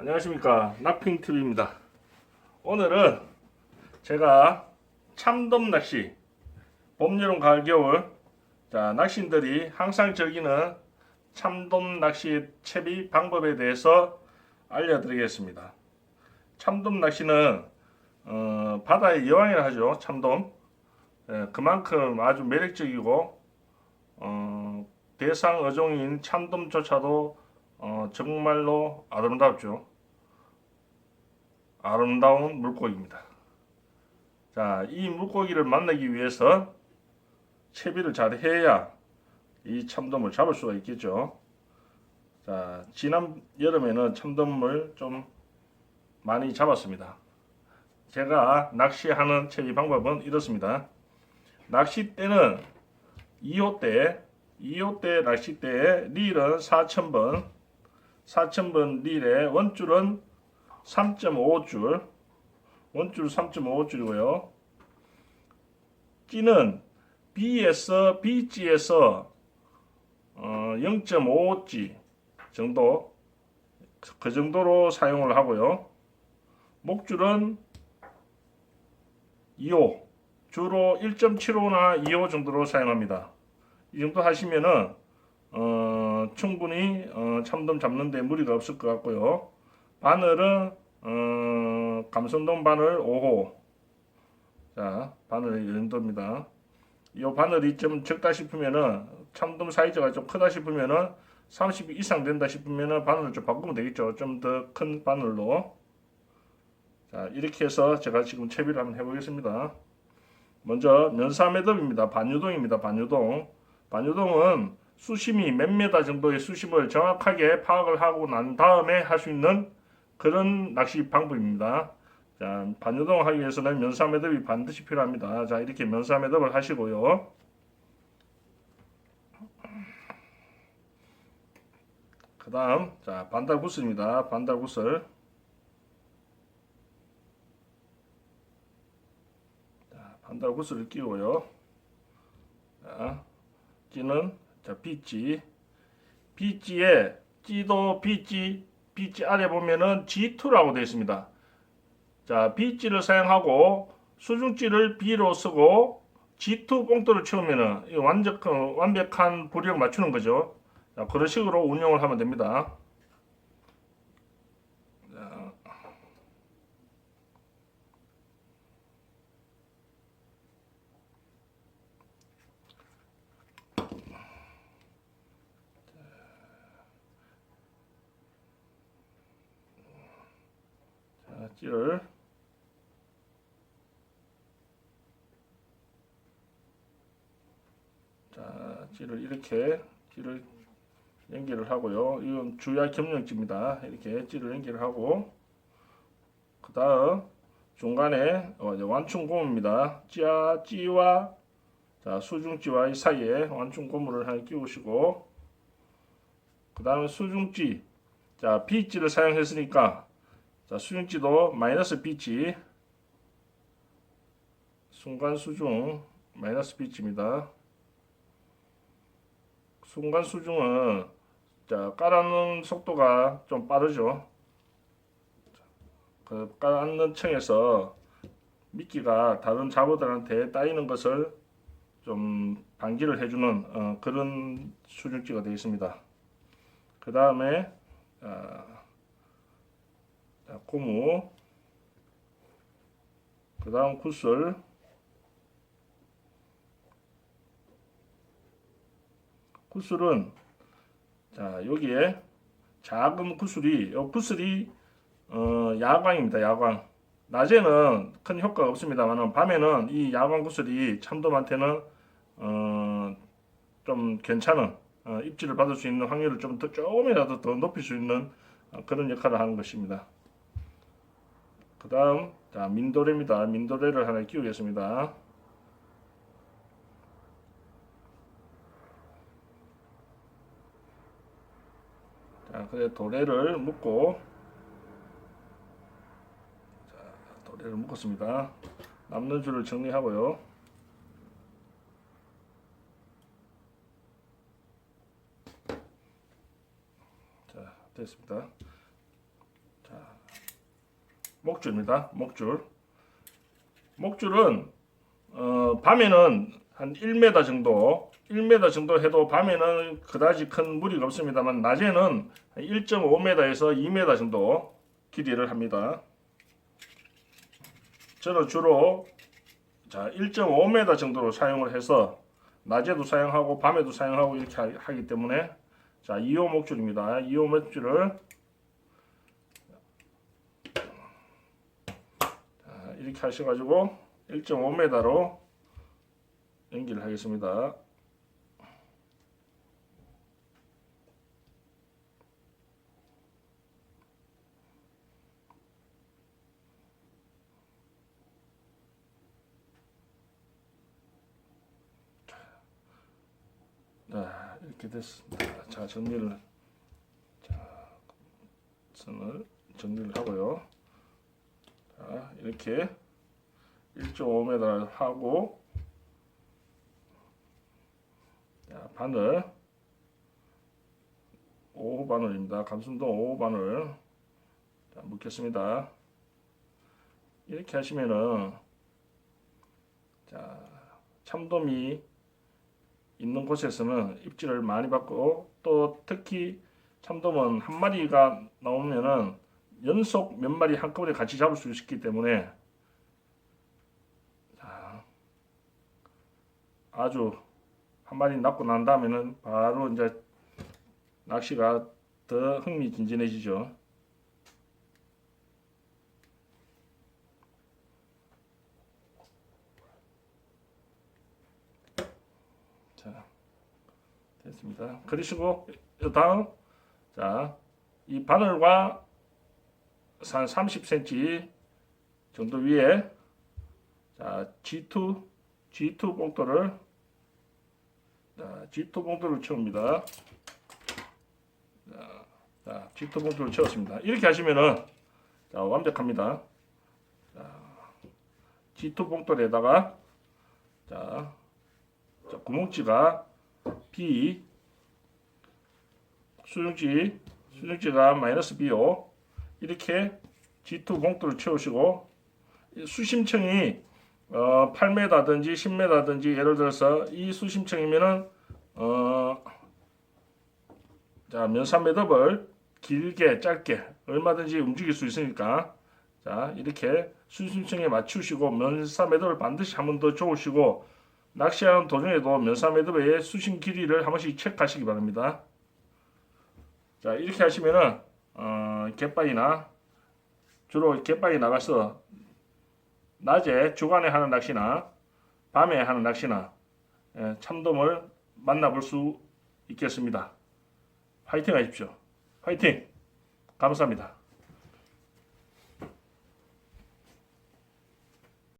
안녕하십니까. 낙핑TV입니다. 오늘은 제가 참돔 낚시 봄, 여름, 가을, 겨울 자 낚시인들이 항상 즐기는 참돔 낚시 채비 방법에 대해서 알려드리겠습니다. 참돔 낚시는 어, 바다의 여왕이라 하죠 참돔. 예, 그만큼 아주 매력적이고 어, 대상 어종인 참돔조차도 어, 정말로 아름답죠. 아름다운 물고기입니다. 자, 이 물고기를 만나기 위해서 채비를 잘 해야 이 참돔을 잡을 수가 있겠죠. 자, 지난 여름에는 참돔을 좀 많이 잡았습니다. 제가 낚시하는 채비 방법은 이렇습니다. 낚싯대는 2호대, 2호대 낚싯대에 릴은 4000번, 4000번 릴에 원줄은 3.5줄, 원줄 3.5줄이고요. 찌는 B에서 B지에서 어, 0.5지 정도 그 정도로 사용을 하고요. 목줄은 2호 주로 1.75나 2호 정도로 사용합니다. 이 정도 하시면은 어, 충분히 어, 참돔 잡는데 무리가 없을 것 같고요. 바늘은 어, 감선돔 바늘 5호. 자, 바늘 이 정도입니다. 이 바늘이 좀 적다 싶으면은 참돔 사이즈가 좀 크다 싶으면은 30 이상 된다 싶으면은 바늘을 좀 바꾸면 되겠죠. 좀 더 큰 바늘로. 자, 이렇게 해서 제가 지금 채비를 한번 해보겠습니다. 먼저 면사매듭입니다. 반유동입니다. 반유동. 반유동은 수심이 몇 메다 정도의 수심을 정확하게 파악을 하고 난 다음에 할 수 있는 그런 낚시 방법입니다. 자, 반유동을 하기 위해서는 면사 매듭이 반드시 필요합니다. 자, 이렇게 면사 매듭을 하시고요. 그 다음, 자, 반달 구슬입니다. 반달 구슬. 반달 구슬을 끼고요. 자, 찌는 자 빗지, 빗지에 찌도 빗지, 빗지 아래 보면은 G2라고 되어 있습니다. 자, 빗지를 사용하고 수중찌를 B로 쓰고 G2 봉돌을 채우면은 이 완전 완벽한 부력 맞추는 거죠. 자, 그런 식으로 운영을 하면 됩니다. 자, 자, 찌를 자, 찌를 이렇게 찌를 연결을 하고요. 이건 주야 겸용찌입니다. 이렇게 찌를 연결을 하고 그 다음 중간에 어, 이제 완충 고무입니다. 찌와 찌와 자, 수중찌와 이 사이에 완충 고무를 하나 끼우시고 그 다음에 수중찌 자, B찌를 사용했으니까 자, 수중찌도 마이너스 B찌 순간 수중 마이너스 B찌입니다. 순간 수중은 자, 깔아놓는 속도가 좀 빠르죠. 그 깔아놓는 층에서 미끼가 다른 잡어들한테 따이는 것을 좀 방지를 해주는 어, 그런 수중찌가 되어 있습니다. 그 다음에 자, 고무, 그 다음 구슬, 구슬은 자 여기에 작은 구슬이 요 구슬이 어, 야광입니다. 야광. 낮에는 큰 효과가 없습니다만 밤에는 이 야광 구슬이 참돔한테는 어, 좀 괜찮은 어, 입질을 받을 수 있는 확률을 좀 더 조금이라도 더 높일 수 있는 어, 그런 역할을 하는 것입니다. 그 다음 자 민도레입니다. 민도레를 하나 끼우겠습니다. 자, 그래 도래를 묶고 자, 도래를 묶었습니다. 남는 줄을 정리하고요. 자, 됐습니다. 자, 목줄입니다. 목줄. 목줄은 어, 밤에는 한 1m 정도, 1m 정도 해도 밤에는 그다지 큰 무리가 없습니다만 낮에는 1.5m에서 2m 정도 길이를 합니다. 저는 주로 자 1.5m 정도로 사용을 해서 낮에도 사용하고 밤에도 사용하고 이렇게 하- 하기 때문에 자 2호 목줄입니다. 2호 목줄을 자, 이렇게 하셔가지고 1.5m로 연기를 하겠습니다. 자, 이렇게 됐습니다. 자, 정리를 자, 선을 정리를 하고요. 자, 이렇게 1.5m 하고 자, 바늘 5호 바늘입니다. 감순동 5호 바늘 자, 묶겠습니다. 이렇게 하시면은 자, 참돔이 있는 곳에서는 입질을 많이 받고 또 특히 참돔은 한 마리가 나오면은 연속 몇 마리 한꺼번에 같이 잡을 수 있기 때문에 자, 아주 한 마리 낚고 난 다음에는 바로 이제 낚시가 더 흥미진진해지죠. 자, 됐습니다. 그러시고 이 다음 자, 이 바늘과 한 30cm 정도 위에 자, G2 G2 봉돌을 자, G2 봉돌을 채웁니다. 자, 자, G2 봉돌을 채웠습니다. 이렇게 하시면은 자, 완벽합니다. 자, G2 봉돌에다가 자, 자, 구멍지가 B 수중지 수중지가 마이너스 B요 이렇게 G2 봉돌을 채우시고 이 수심층이 어, 8m든지 10m든지 예를 들어서 이 수심층이면은 어, 자 면산 매듭을 길게 짧게 얼마든지 움직일 수 있으니까 자 이렇게 수심층에 맞추시고 면산 매듭을 반드시 한 번더 좋으시고 낚시하는 도중에도 면사 매듭의 수심 길이를 한 번씩 체크하시기 바랍니다. 자 이렇게 하시면은 어, 갯바위나 주로 갯바위 나가서 낮에 주간에 하는 낚시나 밤에 하는 낚시나 예, 참돔을 만나볼 수 있겠습니다. 화이팅 하십시오. 화이팅! 감사합니다.